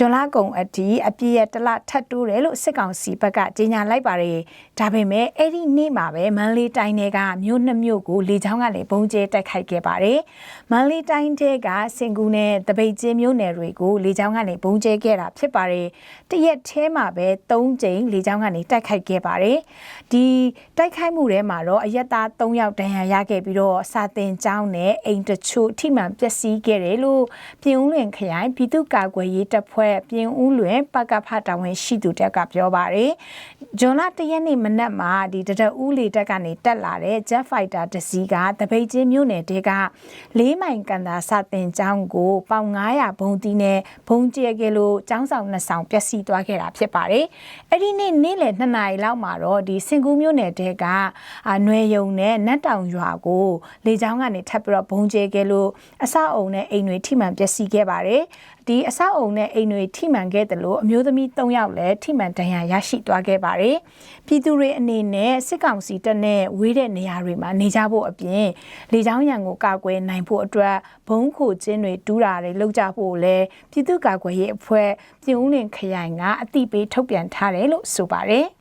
ဂျွန်လာကုံအတီအပြည့်ရတလထပ်တိုးတယ်လို့စစ်ကောင်စီဘက်ကကြေညာလိုက်ပါတယ်ဒါပေမဲ့အဲ့ဒီနေ့မှာပဲမန်လေးတိုင်းတွေကမြို့နှစ်မြို့ကိုလေကြောင်းကလည်းပုံကျဲတိုက်ခိုက်ခဲ့ပါတယ်မန်လေးတိုင်းတွေကစင်ကူနဲ့တပိတ်ကျင်းမြို့နယ်တွေကိုလေကြောင်းကလည်းပုံကျဲခဲ့တာဖြစ်ပါတယ်တရက်ထဲမှာပဲ၃ကြိမ်လေကြောင်းကနေတိုက်ခိုက်ခဲ့ပါတယ်ဒီတိုက်ခိုက်မှုထဲမှာတော့အရက်သား၃ယောက်ဒဏ်ရာရခဲ့ပြီးတော့စာတင်ကျောင်းနဲ့အိမ်တချို့ထိမှန်ပျက်စီးခဲ့တယ်လို့ပြည်ဦးလွင်ခရိုင်ပြည်သူ့ကာကွယ်ရေးတပ်ဖွဲ့ပြင်ဦးလွင်ပကဖတာဝန်ရှိသူတက်ကပြောပါတယ်။ဂျွန်လာတရက်နေ့မနက်မှာဒီတရဦးလေတက်ကနေတက်လာတဲ့ Jet Fighter တစ်စီးကတပိတ်ချင်းမြို့နယ်တဲကလေးမိုင်ကန်တာစတင်ကျောင်းကိုပေါင်900ဘုံတီးနဲ့ဘုံကျဲခဲ့လို့ကျောင်းဆောင်နှစ်ဆောင်ပျက်စီးသွားခဲ့တာဖြစ်ပါတယ်။အဲ့ဒီနေ့နေ့လယ်2နာရီလောက်မှာတော့ဒီစင်ကူးမြို့နယ်တဲကအနွယ်ယုံနဲ့နတ်တောင်ရွာကိုလေကြောင်းကနေထပ်ပြီးတော့ဘုံကျဲခဲ့လို့အဆောက်အုံနဲ့အိမ်တွေထိမှန်ပျက်စီးခဲ့ပါတယ်။ဒီအဆောက်အုံနဲ့အိမ်တွေထိမှန်ခဲ့တယ်လို့အမျိုးသမီး၃ယောက်လည်းထိမှန်ဒဏ်ရာရရှိသွားခဲ့ပါတယ်။ပြည်သူတွေအနေနဲ့စစ်ကောင်စီတပ်နဲ့ဝေးတဲ့နေရာတွေမှာနေကြဖို့အပြင်လေကြောင်းရန်ကိုကာကွယ်နိုင်ဖို့အတွက်ဘုံခိုခြင်းတွေတူးတာတွေလုပ်ကြဖို့လည်းပြည်သူ့ကာကွယ်ရေးအဖွဲ့ပြည်ဦးလင်ခရိုင်ကအတိပေးထုတ်ပြန်ထားတယ်လို့ဆိုပါတယ်။